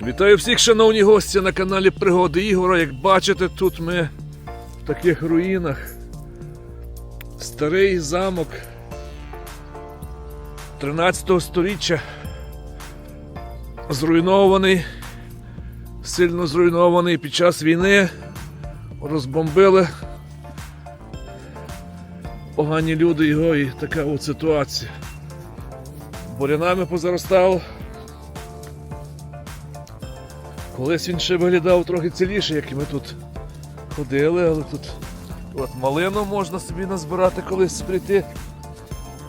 Вітаю всіх, шановні гості на каналі Пригоди Ігора. Як бачите, тут ми в таких руїнах. Старий замок 13 століття. Зруйнований, сильно зруйнований під час війни. Розбомбили погані люди його і така от ситуація. Бурянами позаростало. Колись він ще виглядав трохи ціліше, як і ми тут ходили, але тут от малину можна собі назбирати колись прийти.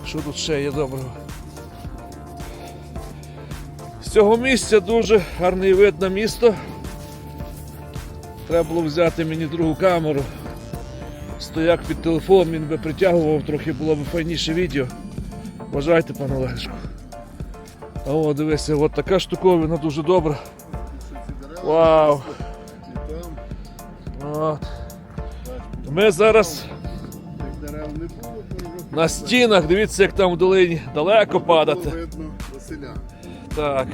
Що тут ще є доброго? З цього місця дуже гарний вид на місто. Треба було взяти мені другу камеру. Стояк під телефон, він би притягував, трохи було б файніше відео. Вважайте, пане Олешко. А о, дивися, от така штуковина дуже добра. Вау! От. Ми зараз на стінах, дивіться, як там в долині далеко падати. Так,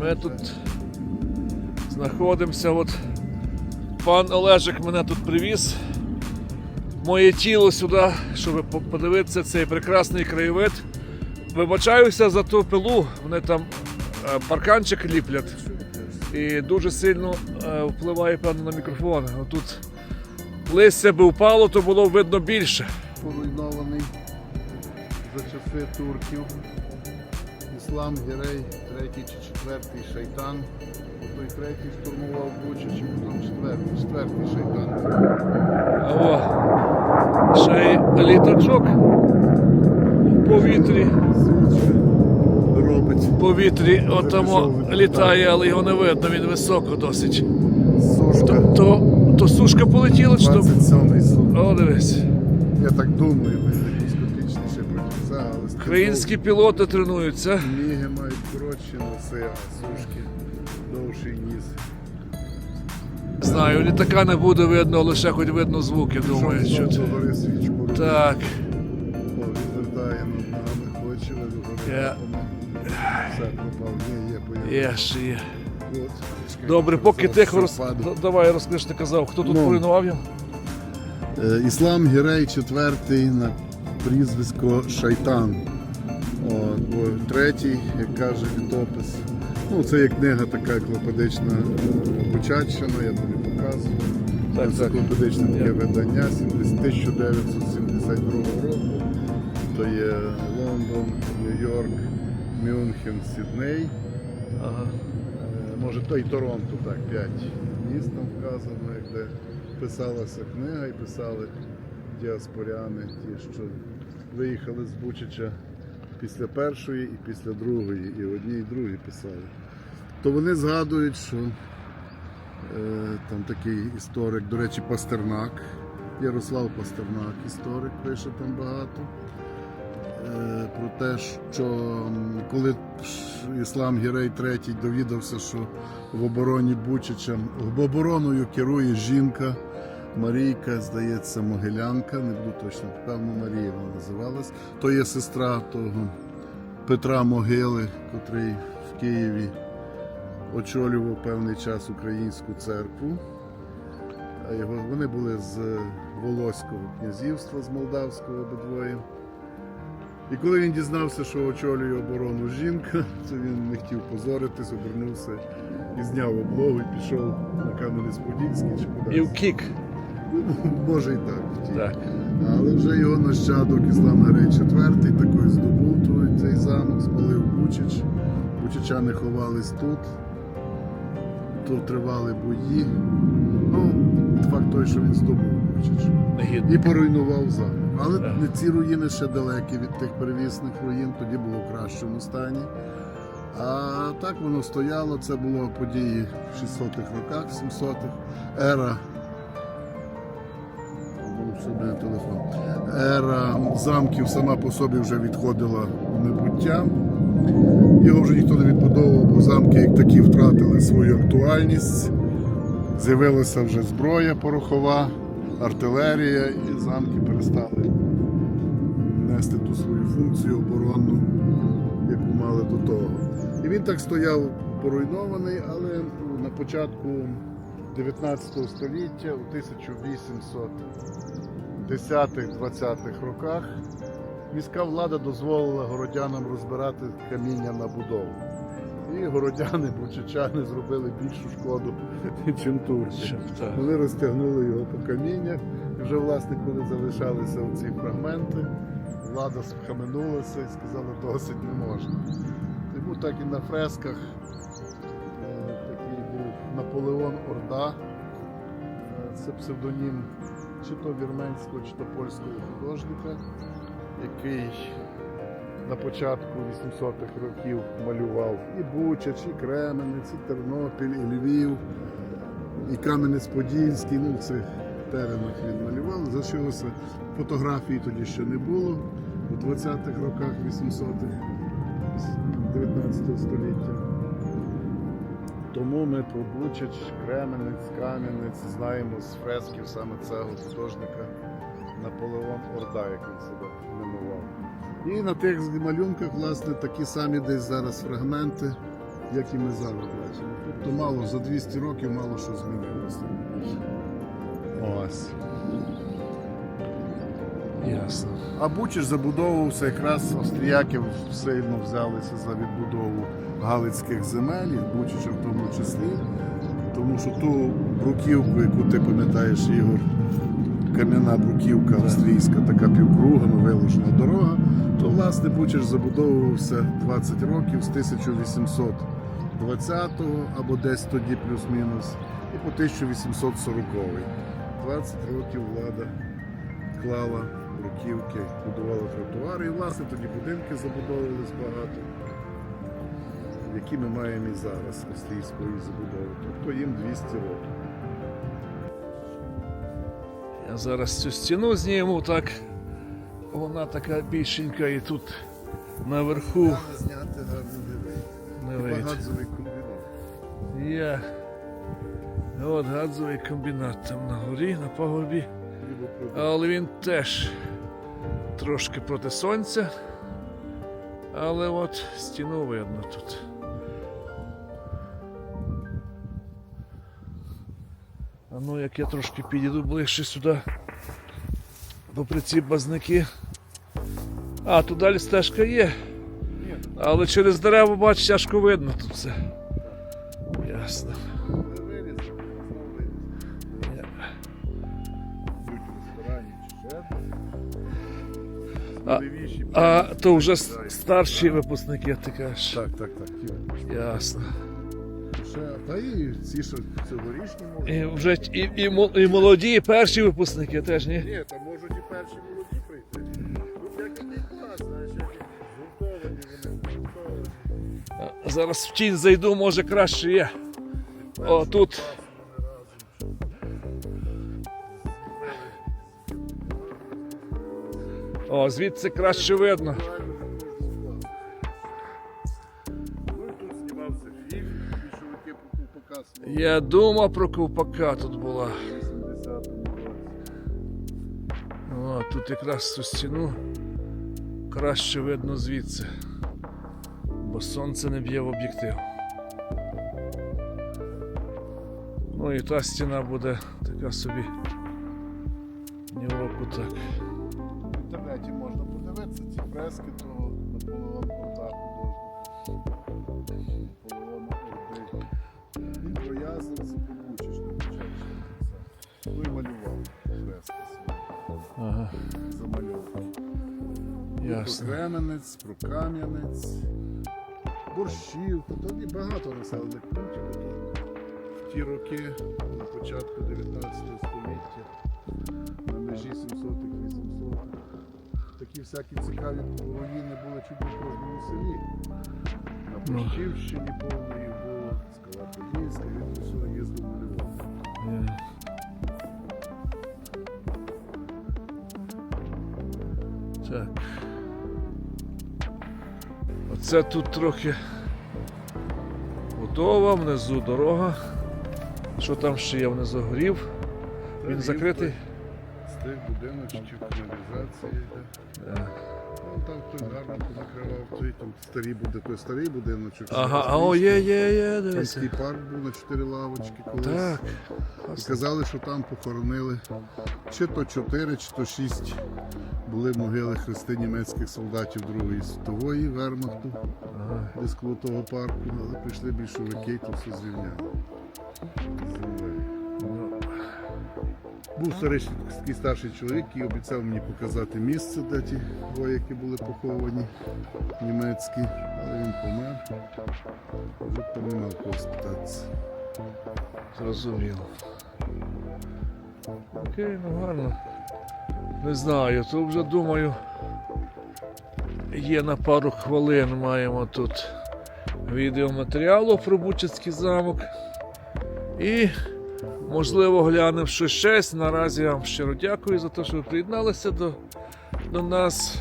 ми тут знаходимося. От пан Олежик мене тут привіз. Моє тіло сюди, щоб подивитися цей прекрасний краєвид. Вибачаюся за ту пилу, вони там е, парканчик ліплять. І дуже сильно е, впливає певно на мікрофон. Тут листя би впало, то було видно більше. Поруйнований за часи турків. Іслам Гірей, третій чи четвертий шайтан. Той третій штурмував Бучу, чи потім четвертий, четвертий шайтан. О, ще й літачок у повітрі. Робить В повітрі отамо літає, але його не видно, він високо досить. сушка. То, то сушка полетіла, чи то. О, дивись. Я так думаю, ще проти але Українські пілоти тренуються. Міги мають коротші носи, а сушки довший ніс. Знаю, літака не буде видно, лише хоч видно звуки, думаю, що. Свічку Так. О, над нами, хоче вигорає. Є, є, ще. Добре, поки тихо роз... Давай розкажи, ти казав, хто тут Ну. поруйнував його? Е, Іслам Гірей четвертий на прізвисько Шайтан. От, бо третій, як каже літопис. Ну, це є книга така клопедична Бучаччина, я тобі показую. Так, це так. клопедичне таке Я- видання 70 1972 року. То є Лондон, Нью-Йорк, Мюнхен, Сідней. Ага. Е, Може, то і Торонто, так, п'ять міст там вказано, де писалася книга і писали діаспоряни, ті, що виїхали з Бучича після першої і після другої, і одні, і другі писали. То вони згадують, що е, там такий історик, до речі, Пастернак, Ярослав Пастернак, історик, пише там багато. Е, Про те, що коли Іслам Гірей III довідався, що в обороні Бучича обороною керує жінка Марійка, здається, Могилянка, не буду точно, певно, Марія вона називалась. То є сестра того Петра Могили, котрий в Києві очолював певний час українську церкву. Вони були з Волоського князівства, з Молдавського обидвоє. І коли він дізнався, що очолює оборону жінка, то він не хотів позоритись, обернувся і зняв облогу і пішов на Кам'янець-Подільський чи І кудись. вкік. Може і так втік. Так. Але вже його нащадок Іслам Герей IV такий здобув той- цей замок, спалив Бучич. Бучичани ховались тут. То тривали бої. Ну, факт той, що він здобув Бучич. І поруйнував замок. Але не ці руїни ще далекі від тих первісних руїн, тоді було в кращому стані. А так воно стояло, це було події в 600-х роках, 700-х. Ера. Телефон. Ера замків сама по собі вже відходила в небуття. Його вже ніхто не відбудовував, бо замки як такі втратили свою актуальність. З'явилася вже зброя порохова, артилерія, і замки перестали нести ту свою функцію оборонну, яку мали до того. І він так стояв поруйнований, але на початку 19 століття, у 1810-20-х роках, міська влада дозволила городянам розбирати каміння на будову. І городяни, бучичани зробили більшу шкоду, ніж турки. Вони розтягнули його по каміннях. І вже, власне, коли залишалися ці фрагменти, влада схаменулася і сказала, досить не можна. Тому так і на фресках е, такий був Наполеон Орда. Е, Це псевдонім чи то вірменського, чи то польського художника, який на початку 800-х років малював і Бучач, і Кременець, і Тернопіль, і Львів, і Кам'янець-Подільський. Ну, це теренах він малював. Залишилося фотографії тоді ще не було у 20-х роках 800-х 19 століття. Тому ми про Бучач, Кременець, Кам'янець знаємо з фресків саме цього художника Наполеон Орда, як він себе іменував. І на тих малюнках, власне, такі самі десь зараз фрагменти, як і ми зараз бачимо. Тобто мало за 200 років мало що змінилося. Ось. Ясно. А Бучиш забудовувався якраз австріяки сильно взялися за відбудову галицьких земель, і Бучича в тому числі. Тому що ту бруківку, яку ти пам'ятаєш, Ігор, кам'яна бруківка австрійська, така півкругами виложена дорога, то власне Бучиш забудовувався 20 років з 1820 або десь тоді плюс-мінус, і по 1840 20 років влада клала бруківки, будувала тротуари. І власне тоді будинки забудовувались багато, які ми маємо і зараз австрійської забудови. Тобто їм 200 років. Я зараз цю стіну зніму так. Вона така більшенька і тут наверху зняти не вийде. Комбінат. Є. От газовий комбінат там на горі, на пагорбі. Але він теж трошки проти сонця. Але от стіну видно тут. А ну як я трошки підійду ближче сюди. Попри ці базники. А, тут далі стежка є. Але через дерева, бач, тяжко видно тут все. Ясно. А- А то вже старші випускники, ти кажеш. Так, так, так. Ясно. Ще, та і ці, що цьогорічні можуть. І вже і, і, і молоді, і перші випускники теж, ні? Ні, там можуть і перші молоді прийти. Тут як який клас, знаєш, як згуртовані вони, згуртовані. А Зараз в тінь зайду, може краще є. О, тут. О, звідси краще видно. Ну і тут знімався фільм, Я думав про ковпака тут була. 80-му. О, тут якраз цю стіну краще видно звідси. Бо сонце не б'є в об'єктив. Ну і та стіна буде така собі. Ні в оку так. В інтернеті можна подивитися ці фрески того Наполеона Орда ясно. Про Кременець, про Кам'янець, борщів. Та тоді багато населених пунктів. В ті роки, на початку 19 століття, на межі 700-800. Такі всякі цікаві руїни були чуть не в кожному селі. На Ну. Борщівщині повної було, Скала Подільська, він посуд їздив на Львов. Так. Оце тут трохи будова, внизу дорога. Що там ще є внизу горів? Він закритий? З тих будиночків каналізація йде. Ну, там хтось гарно позакривав, цей, там старий буде, той старий будиночок. Ага, а о, є, є, є. Канський парк був на чотири лавочки колись. Так. І казали, що там похоронили чи то чотири, чи то шість були могили хрести німецьких солдатів Другої світової вермахту, десь того парку, але прийшли більшовики і то все зрівняли. Ну, Був старий старший чоловік, який обіцяв мені показати місце, де ті вояки були поховані німецькі, але він помер. Вже кого спитатися. Зрозуміло. Окей, ну гарно. Не знаю, то вже думаю. Є на пару хвилин маємо тут відеоматеріалу про Бучацький замок. І, можливо, глянемо щось щось. Наразі вам щиро дякую за те, що ви приєдналися до, до нас.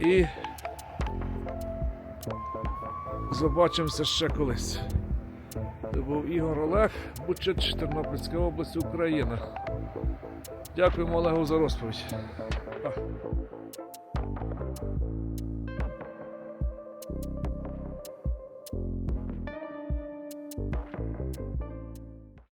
І побачимося ще колись. Це був Ігор Олег, Бучач, Тернопільська область, Україна. Дякуємо Олегу за розповідь.